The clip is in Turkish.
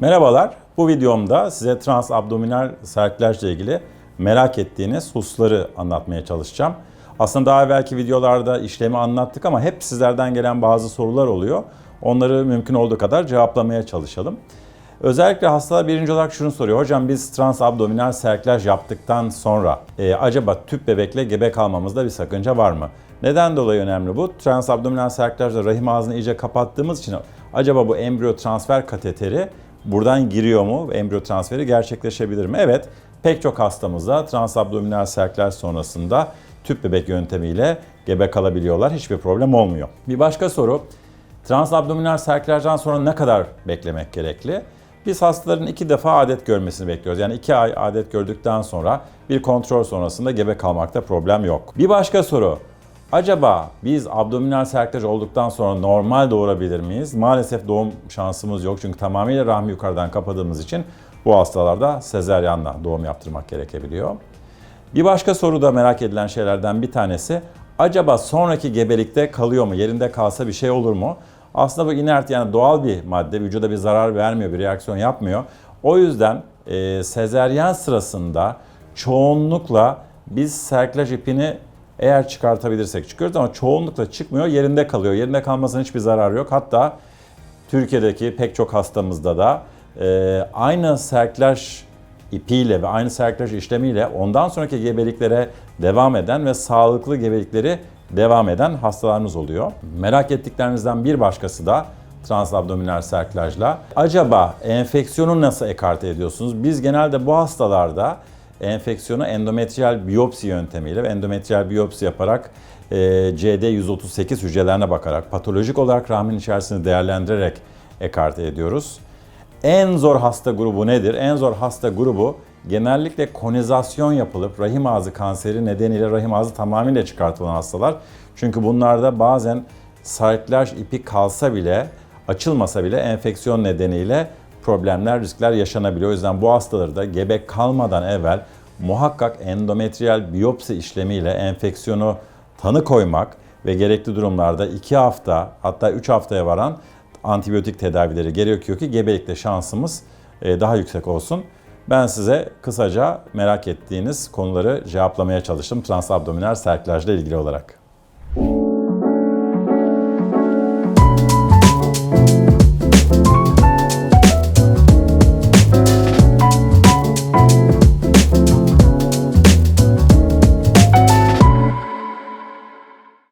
Merhabalar. Bu videomda size transabdominal serklajla ilgili merak ettiğiniz hususları anlatmaya çalışacağım. Aslında daha evvelki videolarda işlemi anlattık ama hep sizlerden gelen bazı sorular oluyor. Onları mümkün olduğu kadar cevaplamaya çalışalım. Özellikle hastalar birinci olarak şunu soruyor. Hocam biz transabdominal serklaj yaptıktan sonra e, acaba tüp bebekle gebe kalmamızda bir sakınca var mı? Neden dolayı önemli bu? Transabdominal serklajla rahim ağzını iyice kapattığımız için acaba bu embriyo transfer kateteri buradan giriyor mu? Embriyo transferi gerçekleşebilir mi? Evet. Pek çok hastamızda transabdominal serklaj sonrasında tüp bebek yöntemiyle gebe kalabiliyorlar. Hiçbir problem olmuyor. Bir başka soru. Transabdominal serklajdan sonra ne kadar beklemek gerekli? Biz hastaların iki defa adet görmesini bekliyoruz. Yani iki ay adet gördükten sonra bir kontrol sonrasında gebe kalmakta problem yok. Bir başka soru. Acaba biz abdominal serklaj olduktan sonra normal doğurabilir miyiz? Maalesef doğum şansımız yok çünkü tamamıyla rahmi yukarıdan kapadığımız için bu hastalarda sezeryanla doğum yaptırmak gerekebiliyor. Bir başka soru da merak edilen şeylerden bir tanesi. Acaba sonraki gebelikte kalıyor mu? Yerinde kalsa bir şey olur mu? Aslında bu inert yani doğal bir madde. Vücuda bir zarar vermiyor, bir reaksiyon yapmıyor. O yüzden e, sezeryan sırasında çoğunlukla biz serklaj ipini eğer çıkartabilirsek çıkıyoruz ama çoğunlukla çıkmıyor, yerinde kalıyor. Yerinde kalmasının hiçbir zararı yok. Hatta Türkiye'deki pek çok hastamızda da e, aynı serklaj ipiyle ve aynı serklaj işlemiyle ondan sonraki gebeliklere devam eden ve sağlıklı gebelikleri devam eden hastalarımız oluyor. Merak ettiklerinizden bir başkası da transabdominal serklajla. Acaba enfeksiyonu nasıl ekarte ediyorsunuz? Biz genelde bu hastalarda enfeksiyonu endometriyal biyopsi yöntemiyle ve endometriyal biyopsi yaparak e, CD138 hücrelerine bakarak patolojik olarak rahmin içerisini değerlendirerek ekarte ediyoruz. En zor hasta grubu nedir? En zor hasta grubu genellikle konizasyon yapılıp rahim ağzı kanseri nedeniyle rahim ağzı tamamıyla çıkartılan hastalar. Çünkü bunlarda bazen sarklaj ipi kalsa bile, açılmasa bile enfeksiyon nedeniyle problemler, riskler yaşanabiliyor. O yüzden bu hastaları da gebe kalmadan evvel muhakkak endometriyal biyopsi işlemiyle enfeksiyonu tanı koymak ve gerekli durumlarda 2 hafta hatta 3 haftaya varan antibiyotik tedavileri gerekiyor ki gebelikte şansımız e, daha yüksek olsun. Ben size kısaca merak ettiğiniz konuları cevaplamaya çalıştım transabdominal serklajla ilgili olarak.